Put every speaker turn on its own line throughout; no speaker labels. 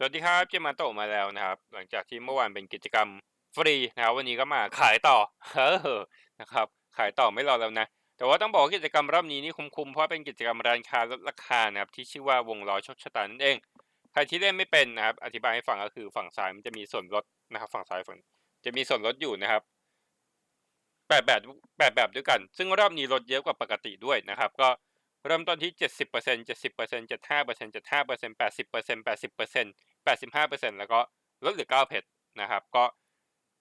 สวัสดีครับเจมาโตมาแล้วนะครับ หลังจากที่เมื่อวานเป็นกิจกรรมฟรีนะครับ วันนี้ก็มาขายต่อเออนะครับ ขายต่อไม่รอแล้วนะ แต่ว่าต้องบอกกิจกรรมรอบนี้นี่คุ้มๆเพราะเป็นกิจกรรมร้านค้าลดราคานะครับที่ชื่อว่าวงล้อโชคชะตานั่นเองใครที่เล่นไม่เป็นนะครับ อธิบายให้ฟังก็คือฝั่งซ้ายมันจะมีส่วนลดนะครับ ฝั่งซ้ายฝั่งจะมีส่วนลดอยู่นะครับแปดแบบแปดแบบด้วยกัน ซึ่งรอบนี้ลดเยอะกว่าปกติด้วยนะครับ ก็ เริ่มต้นที่เจ็ดสิบเปอร์เซ็นต์เจ็ดสิบเปอร์เซ็นต์เจ็ดห้าเปอร์เซ็นต์เจ็ดห้าเปอร์เซ็นต์แปดสิบเปอร์เซ็นต์แปดสิบเปอร์เซ็นต์แปดสิบห้าเปอร์เซ็นต์แล้วก็ลดเหลือเก้าเพชรนะครับ ก็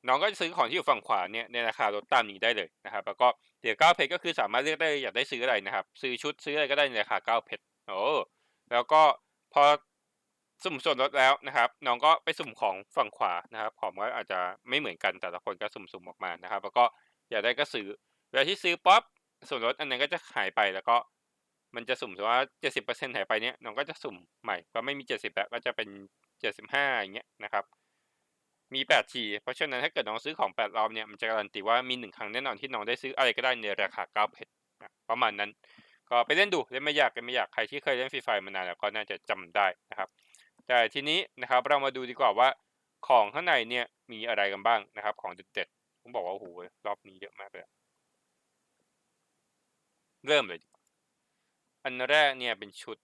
น้องก็จะซื้อของที่อยู่ฝั่งขวาเนี่ยในราคาลดตามนี้ได้เลยนะครับ แล้วก็เหลือเก้าเพชรก็คือสามารถเลือกได้อยากได้ซื้ออะไรนะครับ ซื้อชุดซื้ออะไรก็ได้ในราคาเก้าเพชรโอ้แล้วก็พอสุ่มส่วนลดแล้วนะครับ น้องก็ไปสุ่มของฝั่งขวานะครับของก็อาจจะไม่เหมือนกันแต่ละคนก็สุ่มๆออกมานะครับ แล้วก็อยากได้ก็ซื้อเวลาที่ซื้อป๊อปส่วนลดอันนั้นก็จะหายไปแล้วก็ มันจะสุ่มว่าเจ็ดสิบเปอร์เซ็นต์หายไปเนี้ยน้องก็จะสุ่มใหม่ก็ไม่มีเจ็ดสิบแล้วก็จะเป็นเจ็ดสิบห้าอย่างเงี้ยนะครับ มีแปดทีเพราะฉะนั้นถ้าเกิดน้องซื้อของแปดรอบเนี่ยมันจะการันตีว่ามีหนึ่งครั้งแน่นอนที่น้องได้ซื้ออะไรก็ได้ในราคาเก้าเพชรประมาณนั้น ก็ไปเล่นดูเล่นไม่ยากเล่นไม่ยากใครที่เคยเล่นฟรีไฟมานานแล้วก็น่าจะจำได้นะครับ แต่ทีนี้นะครับเรามาดูดีกว่าว่าของข้างในเนี่ยมีอะไรกันบ้างนะครับ ของเด็ดๆผมบอกว่าโอ้โหรอบนี้เยอะมากเลย เริ่มเลยดีก อันแรกเนี่ยเป็นชุด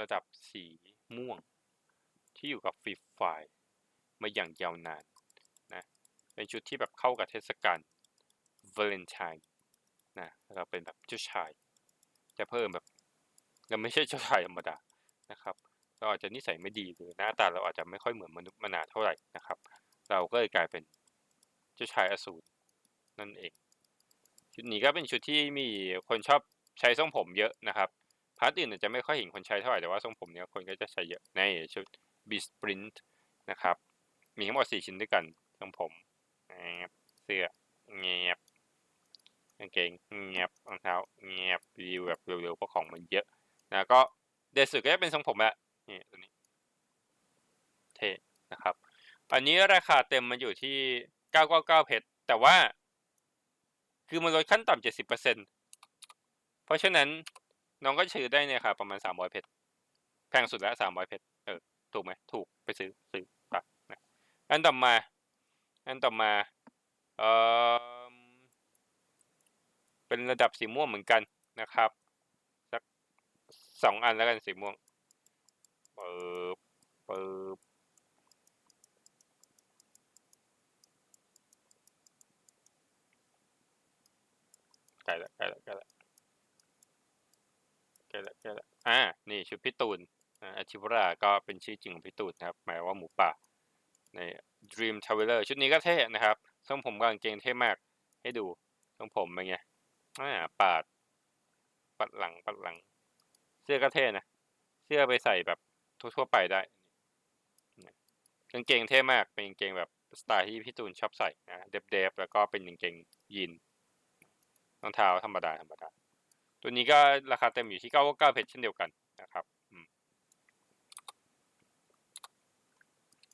ระดับสีม่วง ที่อยู่กับฟรีไฟมาอย่างยาวนานนะเป็นชุดที่แบบเข้ากับเทศกาลวาเลนไทน์นะเราเป็นแบบเจ้าชาย จะเพิ่มแบบเราไม่ใช่เจ้าชายธรรมดานะครับ เราอาจจะนิสัยไม่ดีหรือหน้าตาเราอาจจะไม่ค่อยเหมือนมนุษย์มนาเท่าไหร่นะครับ เราก็เลยกลายเป็นเจ้าชายอสูรนั่นเอง ชุดนี้ก็เป็นชุดที่มีคนชอบใช้ทรงผมเยอะนะครับ พาร์ทอื่นอาจจะไม่ค่อยเห็นคนใช้เท่าไหร่ แต่ว่าทรงผมเนี้ยคนก็จะใช้เยอะในชุด b e Sprint นะครับ มีทั้งหมด4ชิ้นด้วยกันทรงผมแงบเสื้อแงบกางเกงแงบรองเท้าแงบรีวิวแบบเร็วๆเพราะของมันเยอะนะก็เดสุดก็จะเป็นทรงผมแหละนี่ตัวนี้เท่นะครับ อันนี้ราคาเต็มมันอยู่ที่ 999 เพชรแต่ว่า คือมันลดขั้นต่ำ70%เพราะฉะนั้น น้องก็ซื้อได้เนี่ยค่ะ ประมาณ300เพชรแพงสุดแล้ว300เพชรเออถูกไหมถูกไปซื้อซื้อปะนะอันต่อมา อันต่อมาเออเป็นระดับสีม่วงเหมือนกันนะครับสักสองอันแล้วกันสีม่วงเปิบเปิบใกลละใกลละใกล้ละ ใกล้ละใกล้ละอ่านี่ชุดพี่ตูนอาชิวราก็เป็นชื่อจริงของพี่ตูนนะครับหมายว่าหมูป่าใน Dream Traveler ชุดนี้ก็เท่นะครับทรงผมกางเกงเท่มากให้ดูทรงผมเป็นไงอ่าปาด ปัดหลังปัดหลัง เสื้อก็เท่นะ เสื้อไปใส่แบบทั่วๆไปได้กางเกงเท่มากเป็นกางเกงแบบสไตล์ที่พี่ตูนชอบใส่นะเดฟๆแล้วก็เป็นกางเกงยีนรองเท้าธรรมดาธรรมดา ตัวนี้ก็ราคาเต็มอยู่ที่ 999เพชรเช่นเดียวกันนะครับ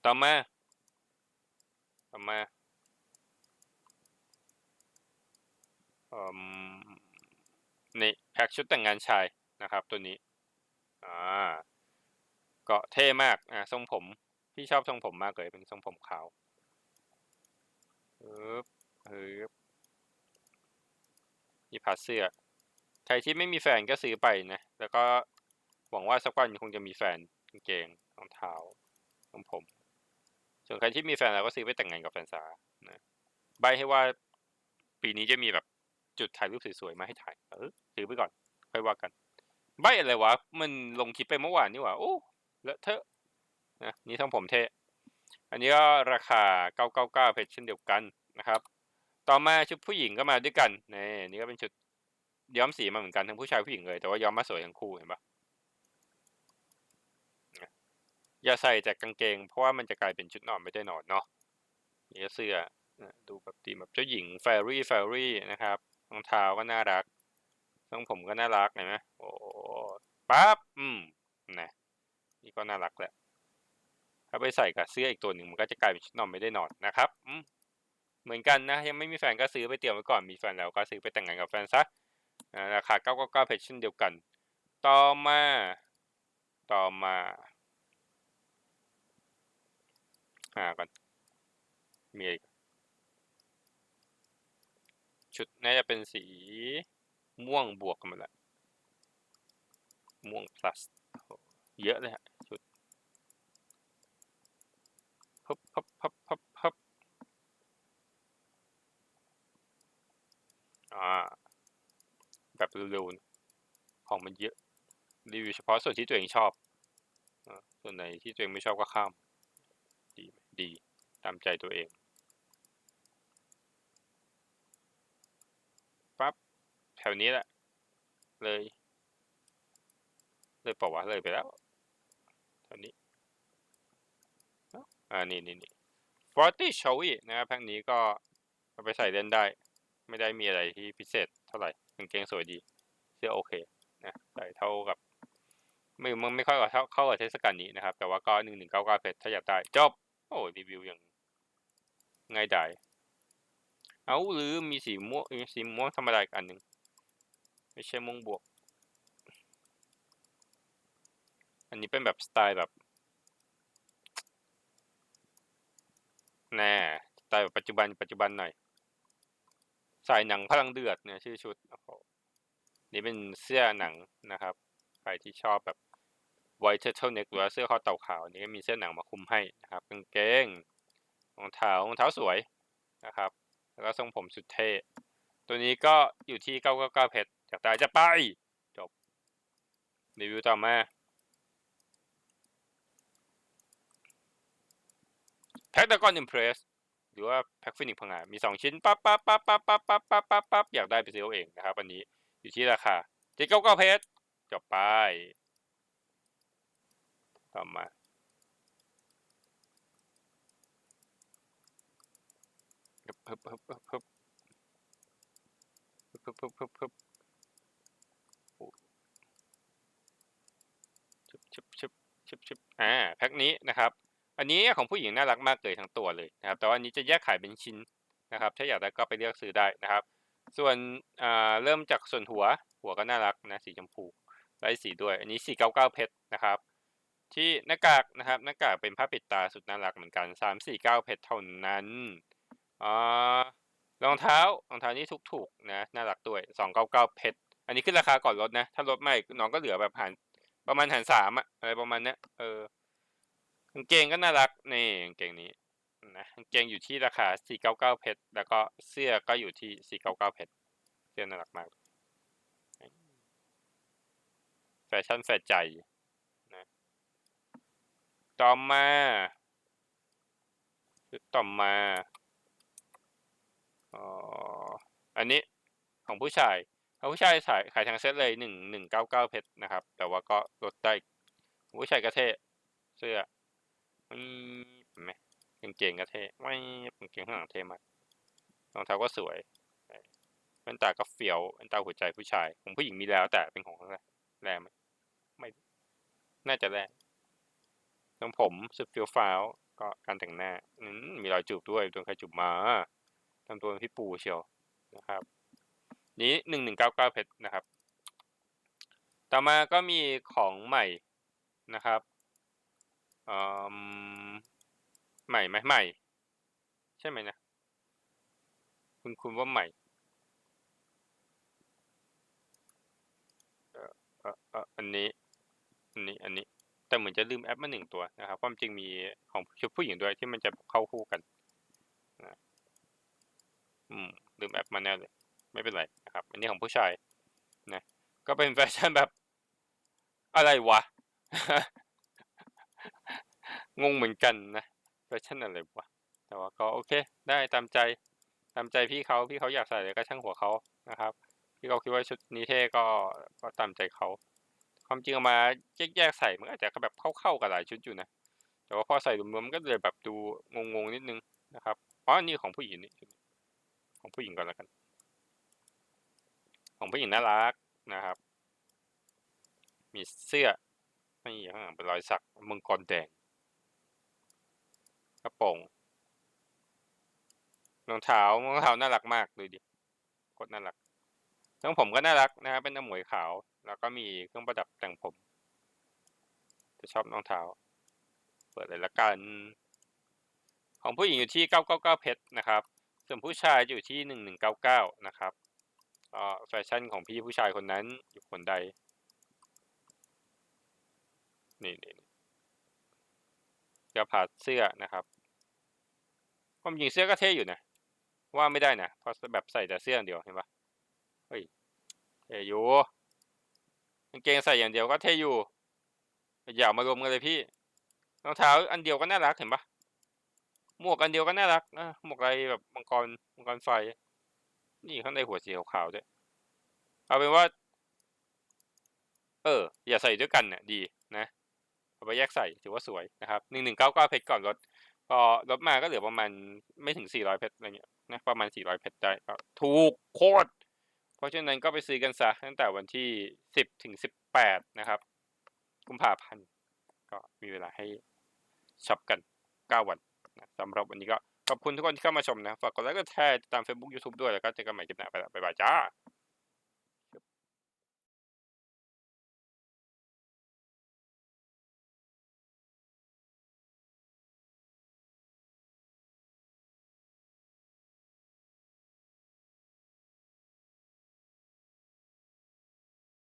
ต่อมา ต่อมาอืมนี่แพ็กชุดแต่งงานชายนะครับ ตัวนี้ อ่าก็เท่มาก อ่าทรงผม พี่ชอบทรงผมมากเลย เป็นทรงผมขาวฮึบฮึบมีผ้าเสื้อ ใครที่ไม่มีแฟนก็ซื้อไปนะ แล้วก็หวังว่าสักวันคงจะมีแฟนกางเกงรองเท้าทรงผม ส่วนใครที่มีแฟนแล้วก็ซื้อไปแต่งงานกับแฟนสาวนะใบให้ว่าปีนี้จะมีแบบจุดถ่ายรูปสวยๆมาให้ถ่าย เออซื้อไปก่อน ค่อยว่ากัน ใบอะไรวะ มันลงคลิปไปเมื่อวานนี่หว่า โอ้เลอะเทอะนะนี่ทั้งผมเทอันนี้ก็ราคา 999เพชรเช่นเดียวกันนะครับ ต่อมาชุดผู้หญิงก็มาด้วยกันนี่นี่ก็เป็นชุด ย้อมสีมาเหมือนกันทั้งผู้ชายผู้หญิงเลย แต่ว่าย้อมมาสวยทั้งคู่เห็นปะอย่าใส่แต่กางเกง เพราะว่ามันจะกลายเป็นชุดนอนไม่ได้นอนเนาะนี่เสื้อดูแบบตีแบบเจ้าหญิงแฟรี่แฟรี่นะครับรองเท้าก็น่ารักทรงผมก็น่ารักเห็นไหมโอ้ปั๊บอืมนะนี่ก็น่ารักแหละถ้าไปใส่กับเสื้ออีกตัวหนึ่งมันก็จะกลายเป็นชุดนอนไม่ได้นอนนะครับเหมือนกันนะ ยังไม่มีแฟนก็ซื้อไปเตรียมไว้ก่อนมีแฟนแล้วก็ซื้อไปแต่งงานกับแฟนซะ ราคา 999 เพชรเช่นเดียวกัน ต่อมา ต่อมาหากันมีอะไรอีกชุดน่าจะเป็นสีม่วงบวกกันมาละม่วง plus เยอะเลยฮะ ชุดพับพับพับพับพับอ่า แบบ เร็วๆนของมันเยอะรีวิวเฉพาะส่วนที่ตัวเองชอบส่วนไหนที่ตัวเองไม่ชอบก็ข้าม ดีดีตามใจตัวเองปั๊บแถวนี้แหละ เลย เลยเปล่าวะเลยไปแล้วแถวนี้อ่านี่นี่นี่ Forty Showy นะครับแพ็คนี้ก็เอาไปใส่เล่นได้ ไม่ได้มีอะไรที่พิเศษเท่าไหร่กางเกงสวยดี เสื้อโอเคนะใส่เท่ากับไม่มันไม่ค่อยกับเท่าเข้ากับเทศกาลนี้นะครับ แต่ว่าก็หนึ่งหนึ่งเก้าเก้าเพชรถ้าอยากได้จบ โอ้รีวิวอย่างง่ายดายเอาหรือมีสีม่วงสีม่วงธรรมดาอีกอันหนึ่งไม่ใช่ม่วงบวก อันนี้เป็นแบบสไตล์แบบแน่สไตล์แบบปัจจุบันปัจจุบันหน่อยสายหนังพลังเดือดเนี่ยชื่อชุดโอ้โห นี่เป็นเสื้อหนังนะครับ ใครที่ชอบแบบ white turtleneck หรือว่าเสื้อคอเต่าขาวนนี้ก็มีเสื้อหนังมาคุมให้นะครับกางเกงรองเท้ารองเท้าสวยนะครับ แล้วก็ทรงผมสุดเท่ตัวนี้ก็อยู่ที่ 999 เพชรอยากได้จะไป จบ รีวิวต่อมา แพ็คตะกอนอิมเพรสหรือว่าแพ็คฟินิกพังงามี 2 ชิ้นปั๊บปั๊บปั๊บปั๊บปั๊บปั๊บปั๊บปั๊บปั๊บอยากได้ไปซื้อเอาเองนะครับอันนี้ อยู่ที่ราคา799เพชรจบไป ต่อมาฮึบฮึบฮึบฮึบฮึบฮึบฮึบฮึบชิบชิบชิบชิบชิบอ่าแพ็คนี้นะครับ อันนี้ของผู้หญิงน่ารักมากเลยทั้งตัวเลยนะครับ แต่ว่าอันนี้จะแยกขายเป็นชิ้นนะครับ ถ้าอยากได้ก็ไปเลือกซื้อได้นะครับ ส่วนเริ่มจากส่วนหัว หัวก็น่ารักนะสีชมพูไล่สีด้วย อันนี้ 499 เพชรนะครับ ที่หน้ากากนะครับ หน้ากากเป็นผ้าปิดตาสุดน่ารักเหมือนกัน 349 เพชรเท่านั้นอ่ารองเท้ารองเท้านี่ถูกๆนะน่ารักด้วย 299 เพชร อันนี้ขึ้นราคาก่อนลดนะ ถ้าลดไม่น้องก็เหลือแบบหันประมาณหันสามอะอะไรประมาณเนี้ยเออกางเกงก็น่ารักนี่กางเกงนี้ นะกางเกงอยู่ที่ราคา 499 เพชร แล้วก็เสื้อก็อยู่ที่ 499 เพชร เสื้อน่ารักมาก แฟชั่นแฟร์ใจนะต่อมาต่อมาอ๋ออันนี้ของผู้ชายของผู้ชายขายขายทางเซ็ตเลยหนึ่งหนึ่งเก้าเก้าเพชรนะครับ แต่ว่าก็ลดได้ ผู้ชายก็เทเสื้อไม่เห็นไหม กางเกงก็เท่ไม่กางเกงข้างหลังเท่มากรองเท้าก็สวยแว่นตาก็เฟี้ยวแว่นตาหัวใจผู้ชายของผู้หญิงมีแล้วแต่เป็นของอะไรแรงไหมไม่น่าจะแรงทรงผมสุดเฟี้ยวฟ้าวก็การแต่งหน้ามีรอยจูบด้วยโดนใครจูบมาทำตัวเป็นพี่ปูเชียวนะครับ นี้หนึ่งหนึ่งเก้าเก้าเพชรนะครับ ต่อมาก็มีของใหม่นะครับอืม ใหม่ไหมใหม่ ใช่ไหมนะ คุณคุณว่าใหม่เออเออเอออันนี้ อันนี้ อันนี้ แต่เหมือนจะลืมแอปมาหนึ่งตัวนะครับ ความจริงมีของชุดผู้หญิงด้วยที่มันจะเข้าคู่กันนะอืม ลืมแอปมาแน่เลย ไม่เป็นไรนะครับ อันนี้ของผู้ชาย นะ ก็เป็นแฟชั่นแบบ อะไรวะ งงเหมือนกันนะ แฟชั่นอะไรวะแต่ว่าก็โอเค ได้ตามใจตามใจพี่เขาพี่เขาอยากใส่อะไรก็ช่างหัวเขานะครับ พี่เขาคิดว่าชุดนี้เท่ก็ก็ตามใจเขาความจริงมาแยกๆใส่มันอาจจะแบบเข้าๆกับหลายชุดอยู่นะแต่ว่าพอใส่รวมๆมันก็เลยแบบดูงงๆนิดนึงนะครับอ๋อนี่ของผู้หญิงนี่ของผู้หญิงก่อนแล้วกัน ของผู้หญิงน่ารักนะครับ มีเสื้อนี่ข้างหลังเป็นรอยสักมังกรแดง กระโปรงรองเท้ารองเท้าน่ารักมากดูดิโคตรน่ารักทรงผมก็น่ารักนะครับเป็นน้ำหมวยขาว แล้วก็มีเครื่องประดับแต่งผม จะชอบรองเท้า เปิดเลยละกัน ของผู้หญิงอยู่ที่ 999 เพชรนะครับ ส่วนผู้ชายอยู่ที่ 1199 นะครับก็แฟชั่นของพี่ผู้ชายคนนั้นอยู่คนใด นี่นี่ จะผ่าเสื้อนะครับความจริงเสื้อก็เท่อยู่นะ ว่าไม่ได้นะเพราะแบบใส่แต่เสื้ออย่างเดียวเห็นปะเฮ้ยเท่อยู่กางเกงใส่อย่างเดียวก็เท่อยู่อย่าเอามารวมกันเลยพี่รองเท้าอันเดียวก็น่ารักเห็นปะหมวกอันเดียวก็น่ารักนะหมวกอะไรแบบมังกรมังกรไฟ นี่ข้างในหัวสีขาวๆด้วยเอาเป็นว่า เออ อย่าใส่ด้วยกันเนี่ยดีนะ เอาไปแยกใส่ถือว่าสวยนะครับหนึ่งหนึ่งเก้าเก้าเพชรก่อนลดพอลดมาก็เหลือประมาณไม่ถึงสี่ร้อยเพชรอะไรเงี้ยนะประมาณสี่ร้อยเพชรได้ถูกโคตรเพราะฉะนั้นก็ไปซื้อกันซะตั้งแต่วันที่สิบถึงสิบแปดนะครับ กุมภาพันธ์ก็มีเวลาให้ช็อปกันเก้าวันนะสำหรับวันนี้ก็ขอบคุณทุกคนที่เข้ามาชมนะ ฝากกดไลค์กดแชร์ติดตาม Facebook YouTube ด้วย แล้วก็เจอกันใหม่คลิปหน้าไปละบ๊ายบายจ้า